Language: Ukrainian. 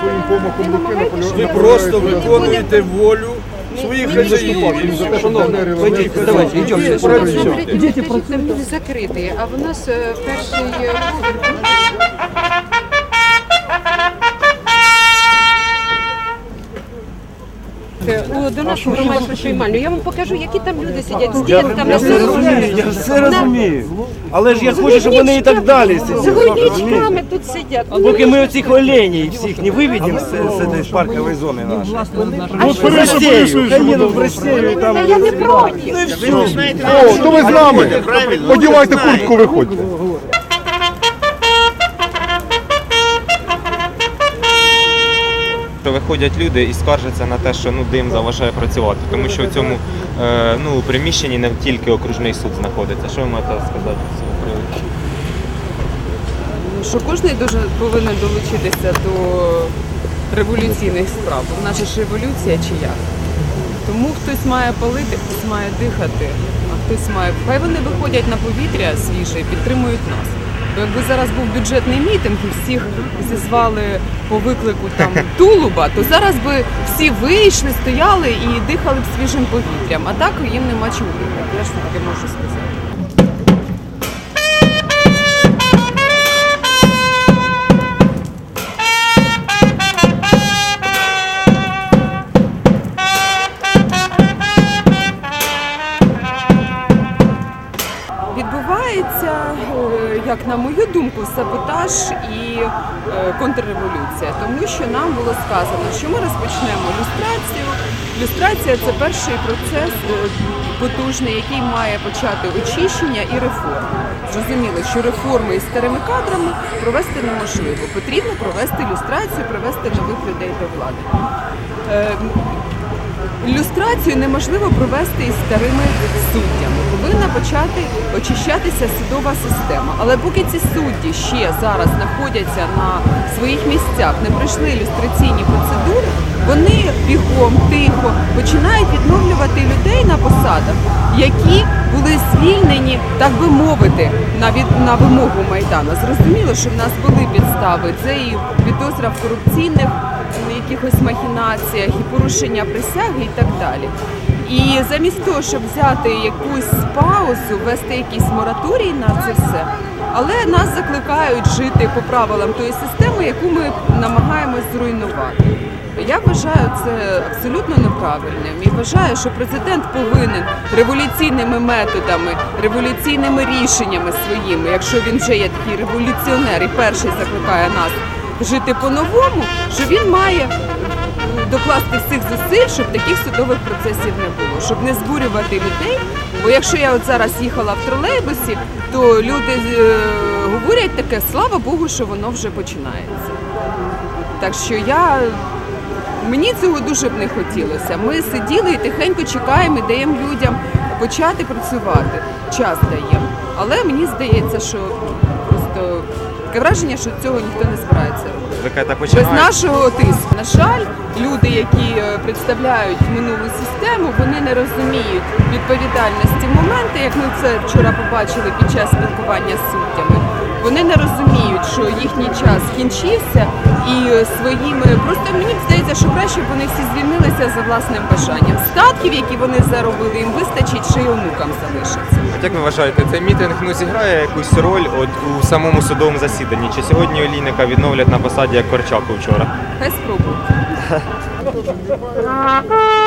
своїм помахом руки вимагаєте, наполягає. щоб Ви просто виконуєте волю своїх Він виступав, він за хазяїв. те, що партнери Пойдите, вони- давайте, идемте. Смотрите, Правильно. значит, там люди закрытые, а в нас э, перший э, Е, у до нас громадську приймальню. Я вам покажу, які там люди сидять. Стоять там на Я все розумію, я все розумію. Але ж я хочу, щоб вони і так далі З сиділи. тут сидять. Ну, Поки ми оцих оленей всіх не виведемо з з- з паркової зони нашої. Ну, В Росію, хай їдуть в Росію, там. Та я не проти. О, то ви з нами. Одівайте куртку, виходьте. Виходять люди і скаржаться на те, що ну дим заважає працювати, тому що в цьому е, ну приміщенні не тільки окружний суд знаходиться. Що ви маєте сказати з цього приводу? що кожен дуже повинен долучитися до революційних справ. У нас ж революція чи як? Тому хтось має палити, хтось має дихати, а хтось має. Хай вони виходять на повітря свіже і підтримують нас. Бо якби зараз був бюджетний мітинг і всіх зізвали по виклику там тулуба, то зараз би всі вийшли, стояли і дихали б свіжим повітрям. А так їм нема чого дихати. Я ж таки можу сказати. Відбувається, е, як на мою думку, саботаж і е, контрреволюція, тому що нам було сказано, що ми розпочнемо люстрацію. Люстрація це перший процес е, потужний, який має почати очищення і реформи. Зрозуміло, що реформи із старими кадрами провести неможливо. Потрібно провести люстрацію, привести нових людей до влади. Ілюстрацію неможливо провести із старими суддями. Повинна почати очищатися судова система. Але поки ці судді ще зараз знаходяться на своїх місцях, не пройшли ілюстраційні процедури, вони бігом, тихо починають відновлювати людей на посадах, які були звільнені, так би мовити, на від на вимогу майдану. Зрозуміло, що в нас були підстави. Це і підозра в корупційних якихось махінаціях, і порушення присяги і так далі. І замість того, щоб взяти якусь паузу, ввести якийсь мораторій на це все, але нас закликають жити по правилам тої системи, яку ми намагаємось зруйнувати. Я вважаю це абсолютно неправильним і вважаю, що президент повинен революційними методами, революційними рішеннями своїми, якщо він вже є такий революціонер і перший закликає нас жити по-новому, що він має докласти всіх зусиль, щоб таких судових процесів не було, щоб не збурювати людей. Бо якщо я от зараз їхала в тролейбусі, то люди е, говорять таке, слава Богу, що воно вже починається. Так що я мені цього дуже б не хотілося. Ми сиділи і тихенько чекаємо і даємо людям почати працювати. Час даємо. Але мені здається, що просто таке враження, що цього ніхто не збирається робити. Без нашого тиску. На жаль, люди, які е, представляють минулу систему, вони не розуміють відповідальності моменти, як ми це вчора побачили під час спілкування з суддями. Вони не розуміють, що їхній час скінчився, і е, своїми просто мені здається, що краще б вони всі звільнилися за власним бажанням. Статків, які вони заробили, їм вистачить, ще й онукам залишиться. От як ви вважаєте, цей мітинг ну зіграє якусь роль от у самому судовому засіданні? Чи сьогодні Олійника відновлять на посаді як Корчаку вчора? Хай спробують.